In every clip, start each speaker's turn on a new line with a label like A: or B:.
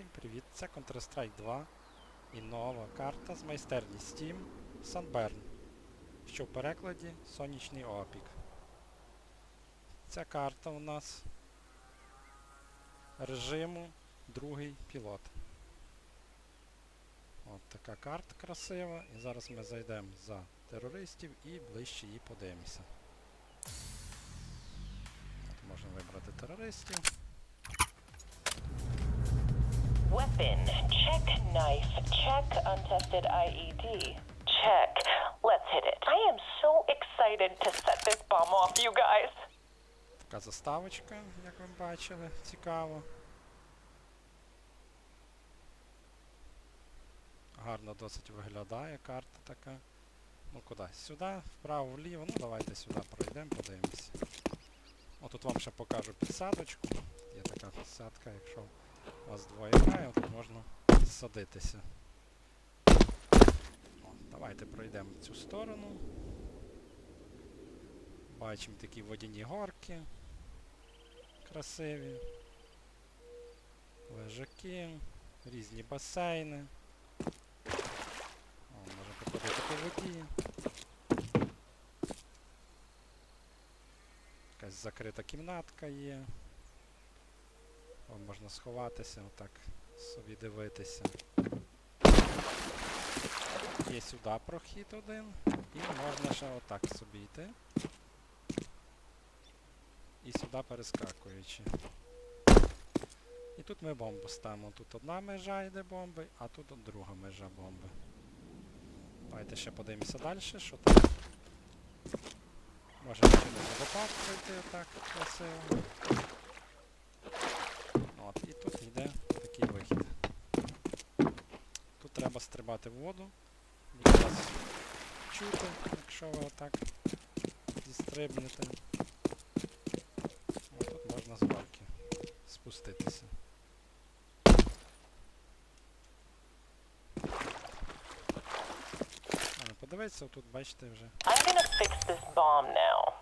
A: Всім привіт! Це Counter-Strike 2 і нова карта з майстерні Steam Sunburn, що в перекладі Сонячний опік. Ця карта у нас режиму другий пілот. От така карта красива. І зараз ми зайдемо за терористів і ближче її подивимося. От можна вибрати терористів.
B: Weapon. Check knife. Check untested IED. Check. Let's hit it. I am so excited to set this bomb off, you guys.
A: Така заставочка, як ви бачили, цікаво. Гарно досить виглядає карта така. Ну куди? Сюди, вправо, вліво. Ну давайте сюди пройдемо, подивимося. О, тут вам ще покажу підсадочку. Є така підсадка, якщо вас двоє грає, тут можна садитися. О, давайте пройдемо в цю сторону. Бачимо такі водяні горки красиві, лежаки, різні басейни. О, можна походити по воді. Якась закрита кімнатка є. О, можна сховатися, отак собі дивитися. Є сюди прохід один. І можна ще отак собі йти. І сюди перескакуючи. І тут ми бомбу ставимо. Тут одна межа йде бомби, а тут друга межа бомби. Давайте ще подивимося далі, що там. Можемо через водопад пройти отак красиво. От, і тут йде такий вихід. Тут треба стрибати в воду. Буде вас чути, якщо ви отак зістрибнете. О, тут можна з горки спуститися. А, Подивіться, тут бачите вже.
B: I'm gonna fix this bomb now.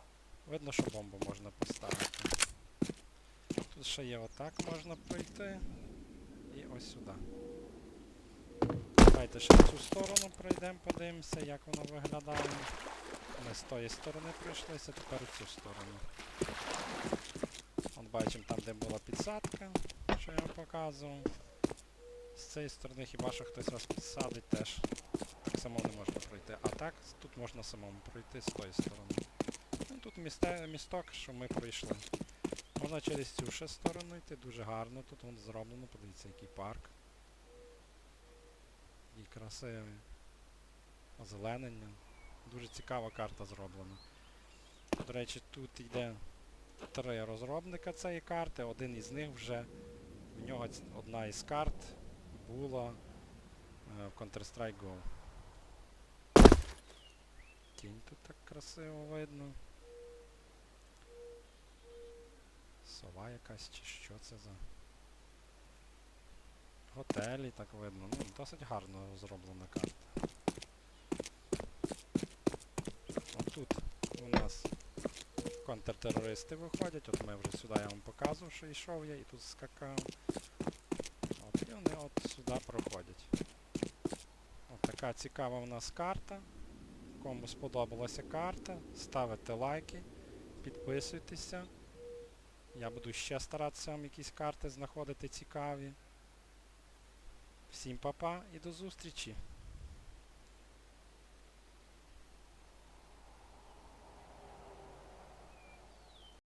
A: Видно, що бомбу можна поставити. Тут ще є отак можна пройти. І ось сюди. Давайте ще в цю сторону пройдемо, подивимося, як воно виглядає. Ми з тої сторони пройшлися, тепер в цю сторону. От бачимо там, де була підсадка, що я вам показував. З цієї сторони хіба що хтось вас підсадить теж. Так само не можна пройти. А так тут можна самому пройти з тої сторони. Ну, тут місте, місток, що ми пройшли. Можна через цю ще сторону йти, дуже гарно. Тут воно зроблено, подивіться, який парк. Який красивий. Озеленення. Дуже цікава карта зроблена. До речі, тут йде три розробника цієї карти. Один із них вже в нього одна із карт була е, в Counter-Strike Go. Тінь тут так красиво видно. Сова якась чи що це за. Готелі так видно. Ну, досить гарно зроблена карта. Отут у нас контртерористи виходять. От ми вже сюди я вам показував, що йшов я і тут скакав. От, і вони от сюди проходять. От така цікава у нас карта. Кому сподобалася карта, ставите лайки, підписуйтеся. Я буду ще старатися вам якісь карти знаходити цікаві. Всім па-па і до зустрічі!